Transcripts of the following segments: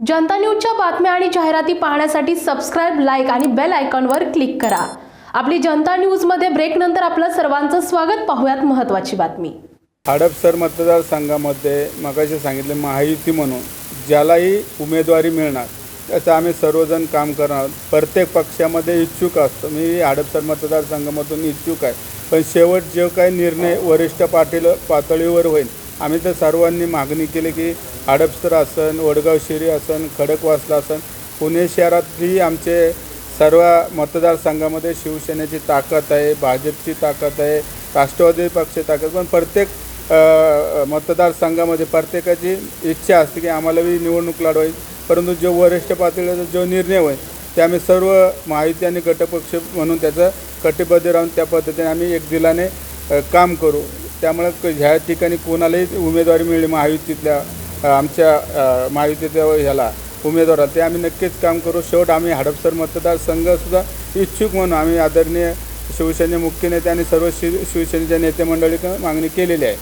जनता न्यूजच्या बातम्या आणि जाहिराती पाहण्यासाठी सबस्क्राईब लाईक आणि बेल आयकॉनवर क्लिक करा. आपली जनता न्यूजमध्ये ब्रेक नंतर आपलं सर्वांचं स्वागत. पाहूयात महत्त्वाची बातमी. हडपसर मतदारसंघामध्ये मगाशी सांगितले महायुती म्हणून ज्यालाही उमेदवारी मिळणार त्याचं आम्ही सर्वजण काम करणार प्रत्येक पक्षामध्ये इच्छुक असतो. मी हडपसर मतदारसंघामधून इच्छुक आहे. पण शेवट जे काही निर्णय वरिष्ठ पाटील पातळीवर होईल आम्ही तर सर्वांनी मागणी केली की हडपसर आसन वडगाव शिरी आसन खडकवासला आसन पुणे शहरातही आमचे सर्व मतदारसंघामध्ये शिवसेनेची ताकद आहे भाजपची ताकद आहे राष्ट्रवादी पक्षाची ताकद पण प्रत्येक मतदारसंघामध्ये प्रत्येकाची इच्छा असते की आम्हाला बी निवडणूक लढवायची. परंतु जो वरिष्ठ पातळीचा जो निर्णय होईल ते आम्ही सर्व माहिती आणि गटपक्ष म्हणून त्याचं कटिबद्ध राहून त्या पद्धतीने आम्ही एक दिलाने काम करू. त्यामुळे ह्या ठिकाणी कोणालाही उमेदवारी मिळली महायुतीतल्या आमच्या महायुतीच्या ह्याला उमेदवाराला ते आम्ही नक्कीच काम करू. शेवट आम्ही हडपसर मतदारसंघसुद्धा इच्छुक म्हणून आम्ही आदरणीय शिवसेने मुख्य नेते आणि सर्व शिव शिवसेनेच्या नेते मंडळीकडे मागणी केलेली आहे.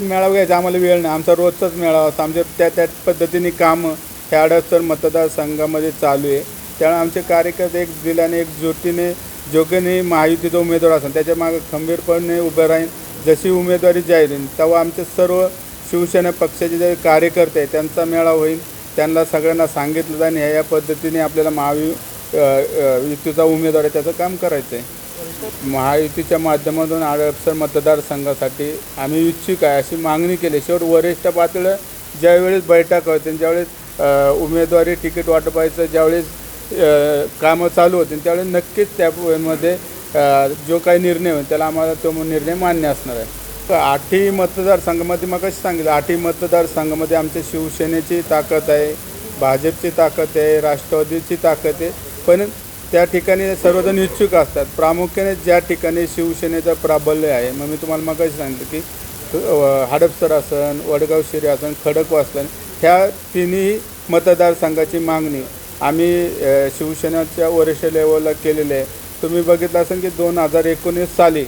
मेळावा घ्यायचा आम्हाला वेळ नाही. आमचा रोजचाच मेळावा असतो. आमच्या त्या त्या पद्धतीने कामं ह्या हडपसर मतदारसंघामध्ये चालू आहे. त्यामुळे आमचे कार्यकर्ते एक दिल्याने एक ज्योतीने जोगेने महायुतीचा उमेदवार असेल त्याच्यामागे खंबीरपणे उभं राहीन. जशी उमेदवारी जाहीर होईल तेव्हा आमचे सर्व शिवसेना पक्षाचे जे कार्यकर्ते आहेत त्यांचा मेळा होईल त्यांना सगळ्यांना सांगितलं जाईल ह्या या पद्धतीने आपल्याला महावी युतीचा उमेदवार आहे त्याचं काम करायचं आहे महायुतीच्या माध्यमातून आडपसर मतदारसंघासाठी आम्ही इच्छुक आहे अशी मागणी केली. शेवट वरिष्ठ पातळीवर ज्यावेळेस बैठक होते ज्यावेळेस उमेदवारी तिकीट वाटपायचं ज्यावेळेस कामं चालू होतील त्यावेळेस नक्कीच त्यामध्ये जो काही निर्णय होईल त्याला आम्हाला तो निर्णय मान्य असणार आहे. तर आठही मतदारसंघामध्ये मग कशी सांगितलं? आठही मतदारसंघामध्ये आमच्या शिवसेनेची ताकद आहे भाजपची ताकद आहे राष्ट्रवादीची ताकद आहे. पण त्या ठिकाणी सर्वजण इच्छुक असतात. प्रामुख्याने ज्या ठिकाणी शिवसेनेचं प्राबल्य आहे मग मी तुम्हाला मग सांगितलं की हडपसर असन वडगाव शिरी असन खडकवासन ह्या तिन्ही मतदारसंघाची मागणी. आम्ही शिवसेनेच्या वरिष्ठ लेवलला केलेली आहे. तुम्ही बघितलं असेल की दोन हजार एकोणीस साली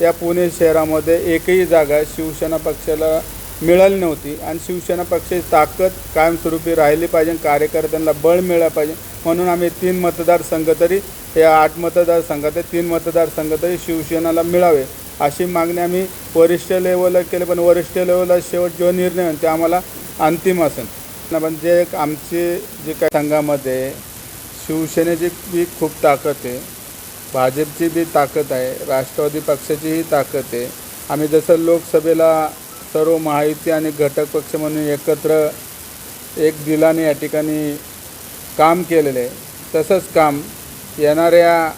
या पुणे शहरामध्ये एकही जागा शिवसेना पक्षाला मिळाली नव्हती. आणि शिवसेना पक्षाची ताकद कायमस्वरूपी राहिली पाहिजे कार्यकर्त्यांना बळ मिळालं पाहिजे. म्हणून आम्ही तीन मतदारसंघ तरी या आठ मतदारसंघात तीन मतदारसंघ तरी शिवसेनेला मिळावे अशी मागणी आम्ही वरिष्ठ लेवलला केली. पण वरिष्ठ लेवलला शेवट जो निर्णय होईल ते आम्हाला अंतिम असेल. ना पण जे आमचे जे काही संघामध्ये शिवसेनेची खूप ताकद आहे. भाजपची बी ताकद आहे राष्ट्रवादी पक्षाचीही ताकद आहे. आम्ही जसं लोकसभेला सर्व महायुती आणि घटक पक्ष म्हणून एकत्र एक दिलाने या ठिकाणी काम केलेलं आहे. तसंच काम येणाऱ्या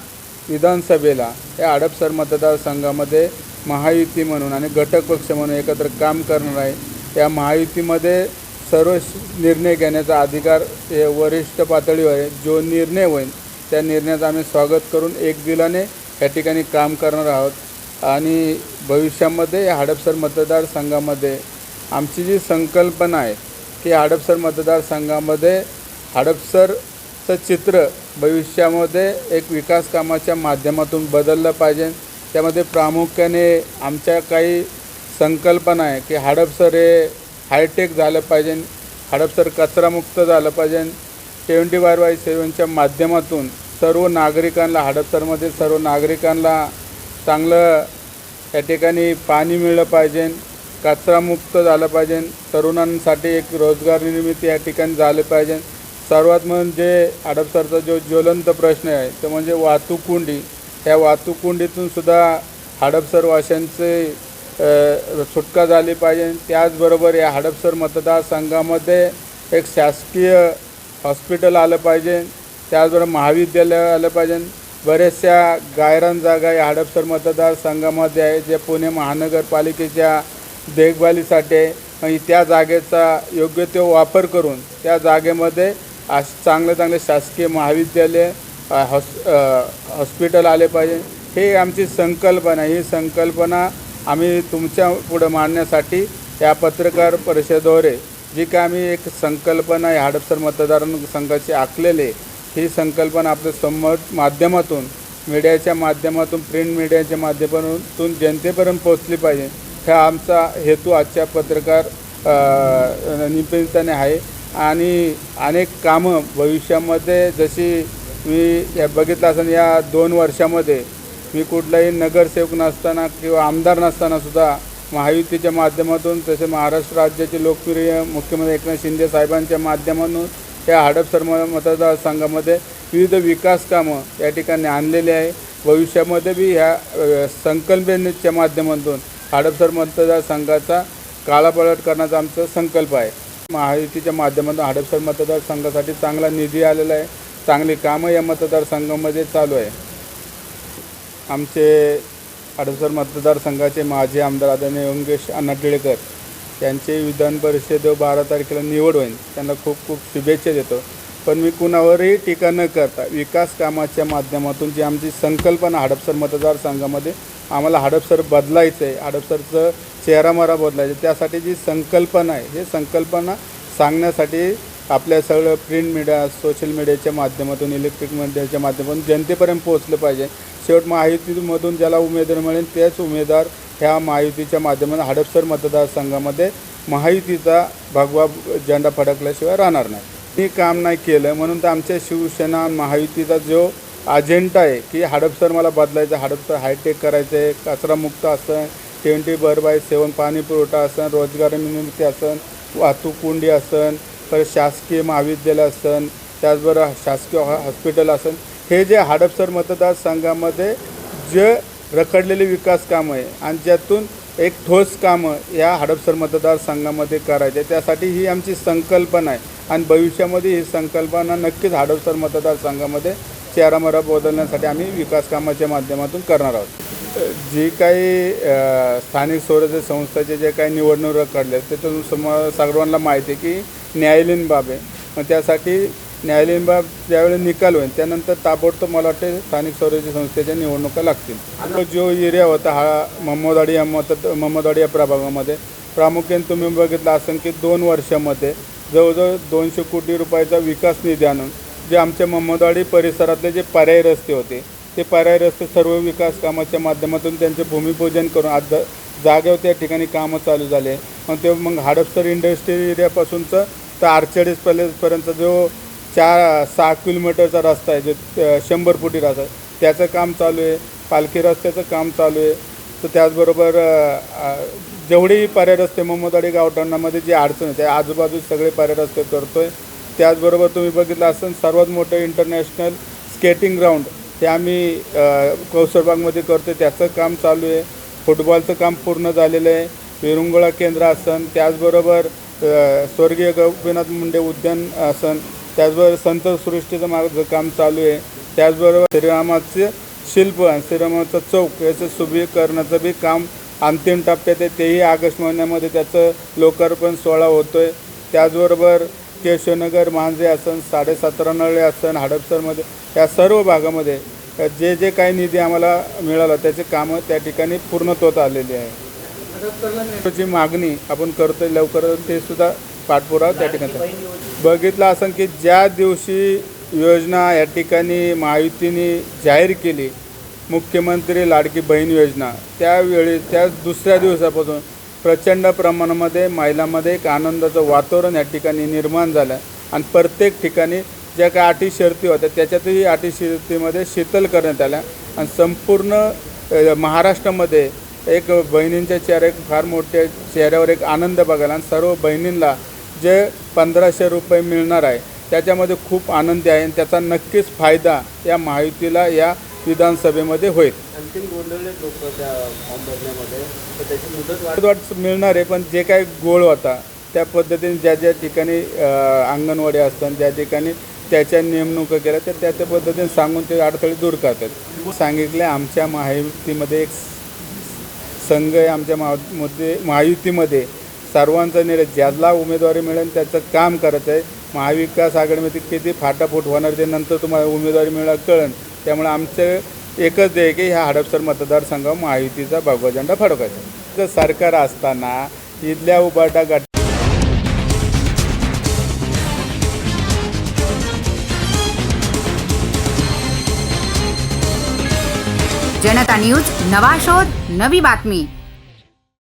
विधानसभेला या हडपसर मतदारसंघामध्ये महायुती म्हणून आणि घटक पक्ष म्हणून एकत्र काम करणार आहे. या महायुतीमध्ये सर्व श- निर्णय घेण्याचा अधिकार हे वरिष्ठ पातळीवर आहे. जो निर्णय होईल त्या निर्णयाचं आम्ही स्वागत करून एक दिलाने या ठिकाणी काम करणार आहोत. आणि भविष्यामध्ये या हडपसर मतदारसंघामध्ये आमची जी संकल्पना आहे की हडपसर मतदारसंघामध्ये हडपसरचं चित्र भविष्यामध्ये एक विकास कामाच्या माध्यमातून बदललं पाहिजे. त्यामध्ये प्रामुख्याने आमच्या काही संकल्पना आहे की हडपसर हे हायटेक झालं पाहिजे. हडपसर कचरामुक्त झालं पाहिजे. ट्वेंटी बाय बाय सेवनच्या माध्यमातून सर्व नागरिकांना हडपसरमध्ये सर्व नागरिकांना चांगलं या ठिकाणी पाणी मिळलं पाहिजे कचरामुक्त झालं पाहिजे तरुणांसाठी एक रोजगार निर्मिती या ठिकाणी झालं पाहिजे. सर्वात म्हणजे हडपसरचा जो ज्वलंत प्रश्न आहे तो म्हणजे वाहतूक कोंडी ह्या वाहतूक कोंडीतून सुद्धा हडपसरवाशांचे सुटका झाली पाहिजे. त्याचबरोबर या हडपसर मतदारसंघामध्ये एक शासकीय हॉस्पिटल आलं पाहिजे त्याचबरोबर महाविद्यालय आलं पाहिजे. बऱ्याचशा गायरान जागा या हडपसर मतदारसंघामध्ये आहे जे पुणे महानगरपालिकेच्या देखभालीसाठी आणि त्या जागेचा योग्य तो वापर करून त्या जागेमध्ये आश चांगले चांगले शासकीय महाविद्यालय हॉस् हॉस हॉस्पिटल आले पाहिजे. हे आमची संकल्पना आहे. ही संकल्पना आम्ही तुमच्या पुढं मांडण्यासाठी या पत्रकार परिषदेद्वारे जी काय आम्ही एक संकल्पना आहे हडपसर मतदार संघाची आखलेले ही संकल्पना आपल्यासमोर माध्यमातून मीडियाच्या माध्यमातून प्रिंट मीडियाच्या माध्यमातून जनतेपर्यंत पोहोचली पाहिजे. हा आमचा हेतू आजच्या पत्रकार अ, निमित्ताने आहे. आणि अनेक कामं भविष्यामध्ये जशी मी या बघितलं असेल या दोन वर्षामध्ये मी कुठलाही नगरसेवक नसताना किंवा आमदार नसतानासुद्धा महायुतीच्या माध्यमातून तसे महाराष्ट्र राज्याचे लोकप्रिय मुख्यमंत्री एकनाथ शिंदे साहेबांच्या माध्यमातून या हडपसर म मतदारसंघामध्ये विविध विकास कामं या ठिकाणी आणलेली आहे. भविष्यामध्ये बी ह्या संकल्पनेच्या माध्यमातून हडपसर मतदारसंघाचा काळापलट करण्याचा आमचा संकल्प आहे. महायुतीच्या माध्यमातून हडपसर मतदारसंघासाठी चांगला निधी आलेला आहे. चांगली कामं या मतदारसंघामध्ये चालू आहे. आमचे हडपसर मतदारसंघाचे माजी आमदार आदरणीय योगेश अण्णा टिळेकर यांची विधान परिषद बारा तारखेला निवड होईल त्यांना खूप खूप शुभेच्छा देतो पण मी कुणावरही टीका न करता विकास कामाच्या माध्यमातून जी आमची संकल्पना हडपसर मतदारसंघामध्ये आम्हाला हडपसर बदलायचं आहे हडपसरचं चेहरामारा बदलायचं आहे. त्यासाठी जी संकल्पना आहे हे संकल्पना सांगण्यासाठी आपल्या सगळं प्रिंट मीडिया सोशल मीडियाच्या माध्यमातून इलेक्ट्रिक मीडियाच्या माध्यमातून जनतेपर्यंत पोहोचलं पाहिजे शेवट महायुतीमधून ज्याला उमेदवार मिळेल तेच उमेदवार ह्या महायुतीच्या माध्यमातून हडपसर मतदारसंघामध्ये महायुतीचा भगवा झेंडा फडकल्याशिवाय राहणार नाही. मी काम नाही केलं म्हणून तर आमच्या शिवसेना महायुतीचा जो अजेंडा आहे की हडपसर मला बदलायचं हडपसर हायटेक करायचं आहे कचरामुक्त असं ट्वेंटी बर बाय सेवन पाणी पुरवठा असन रोजगार निर्मिती असन वाहतूक कुंडी असन परत शासकीय महाविद्यालय असन त्याचबरोबर शासकीय हॉस्पिटल असन हे जे हडपसर मतदारसंघामध्ये जे रखडलेले विकास कामं आहे आणि ज्यातून एक ठोस कामं या हडपसर मतदारसंघामध्ये करायचे त्यासाठी ही आमची संकल्पना आहे. आणि भविष्यामध्ये ही संकल्पना नक्कीच हडपसर मतदारसंघामध्ये चेहरामरा बदलण्यासाठी आम्ही विकास कामाच्या माध्यमातून करणार आहोत. जी काही स्थानिक स्वराज्य संस्थाचे जे काही निवडणूक रखडले त्याच्यातून सम सर्वांना माहिती आहे की न्यायालयीन बाब आहे. मग त्यासाठी न्यायालयीन बाब ज्यावेळी निकाल होईल त्यानंतर ताबडतोब मला वाटते स्थानिक स्वराज्य संस्थेच्या निवडणुका लागतील. तो जो एरिया होता हा मोहम्मदवाडी या मत मोहम्मदवाडी या प्रभागामध्ये. प्रामुख्याने तुम्ही बघितलं असेल की दोन वर्षामध्ये जवळजवळ दोनशे कोटी रुपयाचा विकास निधी आणून जे आमच्या मोहम्मदवाडी परिसरातले जे पर्यायी रस्ते होते ते पर्यायी रस्ते सर्व विकास कामाच्या माध्यमातून त्यांचे भूमिपूजन करून आज जागेवर त्या ठिकाणी कामं चालू झाले. मग ते मग हडपसर इंडस्ट्रियल एरियापासूनचं तर आरचाळीस पर्यंत जो चार सहा किलोमीटरचा रस्ता आहे जो शंभर फुटी रस्ता आहे, त्याचं काम चालू आहे पालखी रस्त्याचं काम चालू आहे. तर त्याचबरोबर जेवढेही पर्याय रस्ते मोहम्मदवाडी गावठाणामध्ये जी अडचण आहे त्या आजूबाजू सगळे पर्याय रस्ते करतो आहे त्याचबरोबर तुम्ही बघितलं असेल सर्वात मोठं इंटरनॅशनल स्केटिंग ग्राउंड ते आम्ही कौसरबागमध्ये करतो आहे त्याचं काम चालू आहे. फुटबॉलचं काम पूर्ण झालेलं आहे. विरुंगुळा केंद्र असन त्याचबरोबर स्वर्गीय गोपीनाथ मुंडे उद्यान असन त्याचबरोबर संत सृष्टीचं माझं काम चालू आहे त्याचबरोबर श्रीरामाचे शिल्प आणि श्रीरामाचं चौक याचं सुबीकरणाचं बी काम अंतिम टप्प्यात आहे. तेही ऑगस्ट महिन्यामध्ये त्याचं लोकार्पण सोहळा होतो आहे त्याचबरोबर केशवनगर मांजरे असन साडेसतरा नळे असन हडपसरमध्ये या सर्व भागामध्ये जे जे काही निधी आम्हाला मिळाला त्याचे कामं त्या ठिकाणी पूर्णत्वात आलेली आहे. ची मागणी आपण करतोय लवकर ते सुद्धा पाठपुरावा त्या ठिकाणी. बघितलं असं की ज्या दिवशी योजना या ठिकाणी महायुतीने जाहीर केली मुख्यमंत्री लाडकी बहीण योजना त्यावेळी त्या दुसऱ्या दिवसापासून प्रचंड प्रमाणामध्ये महिलांमध्ये एक आनंदाचं वातावरण या ठिकाणी निर्माण झालं. आणि प्रत्येक ठिकाणी ज्या काही अटी शर्ती होत्या त्याच्यातही अटी शर्तीमध्ये शिथिल करण्यात आल्या. आणि संपूर्ण महाराष्ट्रामध्ये एक बहिणींच्या चेहऱ्या फार मोठ्या चेहऱ्यावर एक आनंद बघायला आणि सर्व बहिणींना जे पंधराशे रुपये मिळणार आहे त्याच्यामध्ये खूप आनंदी आहे आणि त्याचा नक्कीच फायदा या महायुतीला या विधानसभेमध्ये होईल. आणखीन गोंधळले लोक त्या फॉर्म भरण्यामध्ये तर त्याची मुदत वाट मिळणार आहे पण जे काही गोळ होता त्या पद्धतीने ज्या ज्या ठिकाणी अंगणवाडी असतात ज्या ठिकाणी त्याच्या नेमणुका केल्या तर त्या त्या पद्धतीने सांगून ते अडथळे दूर करतात. सांगितले आमच्या महायुतीमध्ये एक संघ आहे आमच्या महामध्ये महायुतीमध्ये सर्वांचा निर्णय ज्याला उमेदवारी मिळेल त्याचं काम करत आहे. महाविकास आघाडीमध्ये किती फाटाफूट होणार ते नंतर तुम्हाला उमेदवारी मिळालं कळण त्यामुळे आमचं एकच ध्येय आहे की ह्या हडपसर मतदारसंघावर महायुतीचा भगवा झेंडा फडकायचा. तर सरकार असताना इथल्या उबाटा गट जनता न्यूज नवा शोध नवी बातमी.